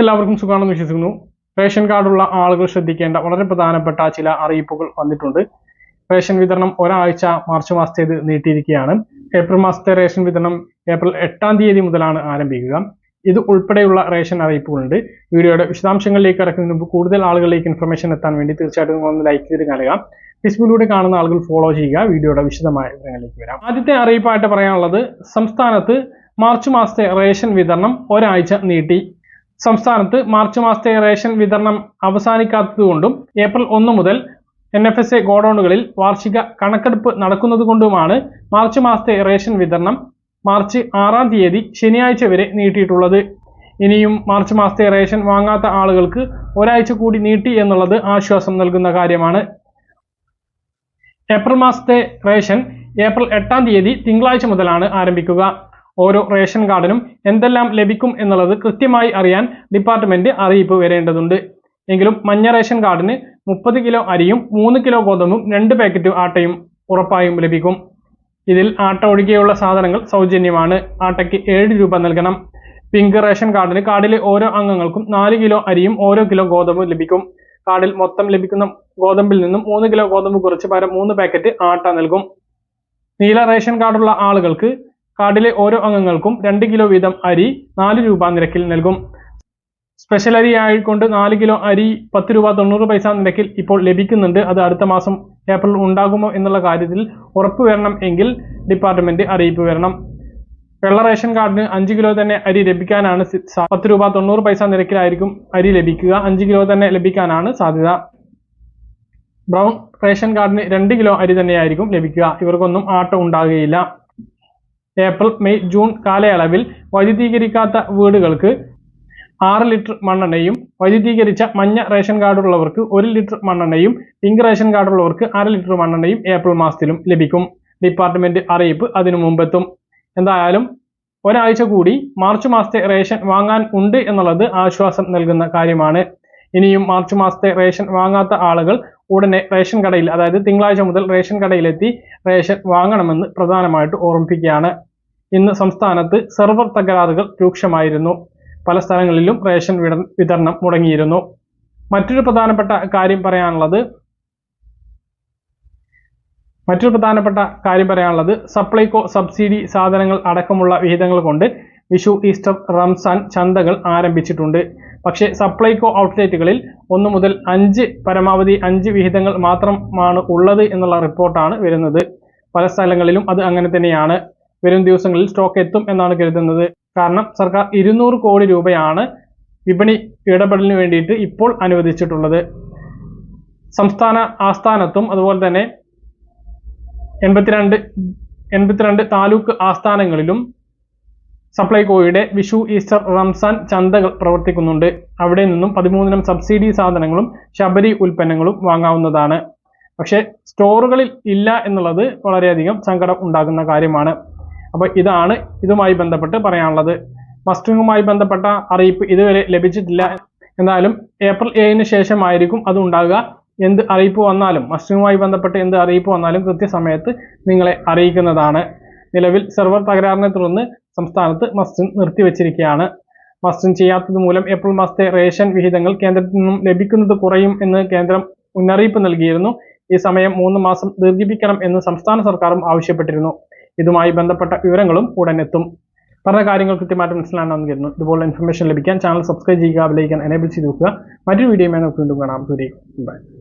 എല്ലാവർക്കും സുഖമാണെന്ന് വിശ്വസിക്കുന്നു. റേഷൻ കാർഡുള്ള ആളുകൾ ശ്രദ്ധിക്കേണ്ട വളരെ പ്രധാനപ്പെട്ട ചില അറിയിപ്പുകൾ വന്നിട്ടുണ്ട്. റേഷൻ വിതരണം ഒരാഴ്ച മാർച്ച് മാസത്തേത് നീട്ടിയിരിക്കുകയാണ്. ഏപ്രിൽ മാസത്തെ റേഷൻ വിതരണം ഏപ്രിൽ എട്ടാം തീയതി മുതലാണ് ആരംഭിക്കുക. ഇത് ഉൾപ്പെടെയുള്ള റേഷൻ അറിയിപ്പുകളുണ്ട്. വീഡിയോയുടെ വിശദാംശങ്ങളിലേക്ക് കിടക്കുന്നതിന് മുമ്പ് കൂടുതൽ ആളുകളിലേക്ക് ഇൻഫർമേഷൻ എത്താൻ വേണ്ടി തീർച്ചയായിട്ടും നിങ്ങളൊന്ന് ലൈക്ക് ചെയ്ത് കാണുക. ഫേസ്ബുക്കിലൂടെ കാണുന്ന ആളുകൾ ഫോളോ ചെയ്യുക. വീഡിയോയുടെ വിശദമായ വിവരങ്ങളിലേക്ക് വരാം. ആദ്യത്തെ അറിയിപ്പായിട്ട് പറയാനുള്ളത് സംസ്ഥാനത്ത് മാർച്ച് മാസത്തെ റേഷൻ വിതരണം ഒരാഴ്ച നീട്ടി സംസ്ഥാനത്ത് മാർച്ച് മാസത്തെ റേഷൻ വിതരണം അവസാനിക്കാത്തതുകൊണ്ടും ഏപ്രിൽ ഒന്ന് മുതൽ എൻ എഫ് എസ് എ ഗോഡൌണുകളിൽ വാർഷിക കണക്കെടുപ്പ് നടക്കുന്നതുകൊണ്ടുമാണ് മാർച്ച് മാസത്തെ റേഷൻ വിതരണം മാർച്ച് ആറാം തീയതി ശനിയാഴ്ച വരെ നീട്ടിയിട്ടുള്ളത്. ഇനിയും മാർച്ച് മാസത്തെ റേഷൻ വാങ്ങാത്ത ആളുകൾക്ക് ഒരാഴ്ച കൂടി നീട്ടി എന്നുള്ളത് ആശ്വാസം നൽകുന്ന കാര്യമാണ്. ഏപ്രിൽ മാസത്തെ റേഷൻ ഏപ്രിൽ എട്ടാം തീയതി തിങ്കളാഴ്ച മുതലാണ് ആരംഭിക്കുക. ഓരോ റേഷൻ കാർഡിനും എന്തെല്ലാം ലഭിക്കും എന്നുള്ളത് കൃത്യമായി അറിയാൻ ഡിപ്പാർട്ട്മെന്റ് അറിയിപ്പ് വരേണ്ടതുണ്ട്. എങ്കിലും മഞ്ഞ റേഷൻ കാർഡിന് മുപ്പത് കിലോ അരിയും മൂന്ന് കിലോ ഗോതമ്പും രണ്ട് പാക്കറ്റ് ആട്ടയും ഉറപ്പായും ലഭിക്കും. ഇതിൽ ആട്ട ഒഴികെയുള്ള സാധനങ്ങൾ സൗജന്യമാണ്. ആട്ടയ്ക്ക് ഏഴ് രൂപ നൽകണം. പിങ്ക് റേഷൻ കാർഡിന് കാർഡിലെ ഓരോ അംഗങ്ങൾക്കും നാല് കിലോ അരിയും ഓരോ കിലോ ഗോതമ്പും ലഭിക്കും. കാർഡിൽ മൊത്തം ലഭിക്കുന്ന ഗോതമ്പിൽ നിന്നും മൂന്ന് കിലോ ഗോതമ്പ് കുറച്ച് പകരം മൂന്ന് പാക്കറ്റ് ആട്ട നൽകും. നീല റേഷൻ കാർഡുള്ള ആളുകൾക്ക് കാർഡിലെ ഓരോ അംഗങ്ങൾക്കും രണ്ട് കിലോ വീതം അരി നാല് രൂപ നിരക്കിൽ നൽകും. സ്പെഷ്യൽ അരി ആയിക്കൊണ്ട് നാല് കിലോ അരി പത്ത് രൂപ തൊണ്ണൂറ് പൈസ നിരക്കിൽ ഇപ്പോൾ ലഭിക്കുന്നുണ്ട്. അത് അടുത്ത മാസം ഏപ്രിൽ ഉണ്ടാകുമോ എന്നുള്ള കാര്യത്തിൽ ഉറപ്പ് വരണം എങ്കിൽ ഡിപ്പാർട്ട്മെന്റ് അറിയിപ്പ് വരണം. വെള്ള റേഷൻ കാർഡിന് അഞ്ച് കിലോ തന്നെ അരി ലഭിക്കാനാണ് പത്ത് രൂപ തൊണ്ണൂറ് പൈസ നിരക്കിലായിരിക്കും അരി ലഭിക്കുക. അഞ്ച് കിലോ തന്നെ ലഭിക്കാനാണ് സാധ്യത. ബ്രൗൺ റേഷൻ കാർഡിന് രണ്ട് കിലോ അരി തന്നെയായിരിക്കും ലഭിക്കുക. ഇവർക്കൊന്നും ആട്ടം ഉണ്ടാകുകയില്ല. ഏപ്രിൽ മെയ് ജൂൺ കാലയളവിൽ വൈദ്യുതീകരിക്കാത്ത വീടുകൾക്ക് ആറ് ലിറ്റർ മണ്ണെണ്ണയും വൈദ്യുതീകരിച്ച മഞ്ഞ റേഷൻ കാർഡുള്ളവർക്ക് ഒരു ലിറ്റർ മണ്ണെണ്ണയും പിങ്ക് റേഷൻ കാർഡുള്ളവർക്ക് അര ലിറ്റർ മണ്ണെണ്ണയും ഏപ്രിൽ മാസത്തിലും ലഭിക്കും. ഡിപ്പാർട്ട്മെന്റ് അറിയിപ്പ് അതിനു മുമ്പെത്തും. എന്തായാലും ഒരാഴ്ച കൂടി മാർച്ച് മാസത്തെ റേഷൻ വാങ്ങാൻ ഉണ്ട് എന്നുള്ളത് ആശ്വാസം നൽകുന്ന കാര്യമാണ്. ഇനിയും മാർച്ച് മാസത്തെ റേഷൻ വാങ്ങാത്ത ആളുകൾ ഉടനെ റേഷൻ കടയിൽ അതായത് തിങ്കളാഴ്ച മുതൽ റേഷൻ കടയിലെത്തി റേഷൻ വാങ്ങണമെന്ന് പ്രധാനമായിട്ട് ഓർമ്മിപ്പിക്കുകയാണ്. ഇന്ന് സംസ്ഥാനത്ത് സെർവർ തകരാറുകൾ രൂക്ഷമായിരുന്നു. പല സ്ഥലങ്ങളിലും റേഷൻ വിതരണം മുടങ്ങിയിരുന്നു. മറ്റൊരു പ്രധാനപ്പെട്ട കാര്യം പറയാനുള്ളത് മറ്റൊരു പ്രധാനപ്പെട്ട കാര്യം പറയാനുള്ളത് സപ്ലൈകോ സബ്സിഡി സാധനങ്ങൾ അടക്കമുള്ള വിഹിതങ്ങൾ കൊണ്ട് വിഷു ഈസ്റ്റർ റംസാൻ ചന്തകൾ ആരംഭിച്ചിട്ടുണ്ട്. പക്ഷേ സപ്ലൈകോ ഔട്ട്ലെറ്റുകളിൽ ഒന്ന് മുതൽ അഞ്ച് പരമാവധി അഞ്ച് വിഹിതങ്ങൾ മാത്രമാണ് ഉള്ളത് എന്നുള്ള റിപ്പോർട്ടാണ് വരുന്നത്. പല സ്ഥലങ്ങളിലും അത് അങ്ങനെ തന്നെയാണ്. വരും ദിവസങ്ങളിൽ സ്റ്റോക്ക് എത്തും എന്നാണ് കരുതുന്നത്. കാരണം സർക്കാർ ഇരുന്നൂറ് കോടി രൂപയാണ് വിപണി ഇടപെടലിന് വേണ്ടിയിട്ട് ഇപ്പോൾ അനുവദിച്ചിട്ടുള്ളത്. സംസ്ഥാന ആസ്ഥാനത്തും അതുപോലെ തന്നെ എൺപത്തിരണ്ട് എൺപത്തിരണ്ട് താലൂക്ക് ആസ്ഥാനങ്ങളിലും സപ്ലൈകോയുടെ വിഷു ഈസ്റ്റർ റംസാൻ ചന്തകൾ പ്രവർത്തിക്കുന്നുണ്ട്. അവിടെ നിന്നും പതിമൂന്നിനം സബ്സിഡി സാധനങ്ങളും ശബരി ഉൽപ്പന്നങ്ങളും വാങ്ങാവുന്നതാണ്. പക്ഷേ സ്റ്റോറുകളിൽ ഇല്ല എന്നുള്ളത് വളരെയധികം സങ്കടം ഉണ്ടാകുന്ന കാര്യമാണ്. അപ്പോൾ ഇതാണ് ഇതുമായി ബന്ധപ്പെട്ട് പറയാനുള്ളത്. മസ്റ്ററിങ്ങുമായി ബന്ധപ്പെട്ട അറിയിപ്പ് ഇതുവരെ ലഭിച്ചിട്ടില്ല. എന്നാലും ഏപ്രിൽ ഏഴിന് ശേഷമായിരിക്കും അത് ഉണ്ടാകുക. എന്ത് അറിയിപ്പ് വന്നാലും മസ്റ്ററിങ്ങുമായി ബന്ധപ്പെട്ട് എന്ത് അറിയിപ്പ് വന്നാലും കൃത്യസമയത്ത് നിങ്ങളെ അറിയിക്കുന്നതാണ്. നിലവിൽ സെർവർ തകരാറിനെ തുടർന്ന് സംസ്ഥാനത്ത് മസ്റ്റിംഗ് നിർത്തിവെച്ചിരിക്കുകയാണ്. മസ്റ്റിംഗ് ചെയ്യാത്തത് മൂലം ഏപ്രിൽ മാസത്തെ റേഷൻ വിഹിതങ്ങൾ കേന്ദ്രത്തിൽ നിന്നും ലഭിക്കുന്നത് കുറയും എന്ന് കേന്ദ്രം മുന്നറിയിപ്പ് നൽകിയിരുന്നു. ഈ സമയം മൂന്ന് മാസം ദീർഘിപ്പിക്കണം എന്ന് സംസ്ഥാന സർക്കാരും ആവശ്യപ്പെട്ടിരുന്നു. ഇതുമായി ബന്ധപ്പെട്ട വിവരങ്ങളും ഉടൻ എത്തും. പറഞ്ഞ കാര്യങ്ങൾ കൃത്യമായിട്ട് മനസ്സിലാണെന്ന് കരുതുന്നു. ഇതുപോലെ ഇൻഫർമേഷൻ ലഭിക്കാൻ ചാനൽ സബ്സ്ക്രൈബ് ചെയ്യുക വിലയിക്കാൻ എനേബിൾ ചെയ്ത് നോക്കുക മറ്റൊരു വീഡിയോയുമായി നമുക്ക് വീണ്ടും കാണാം. ബൈ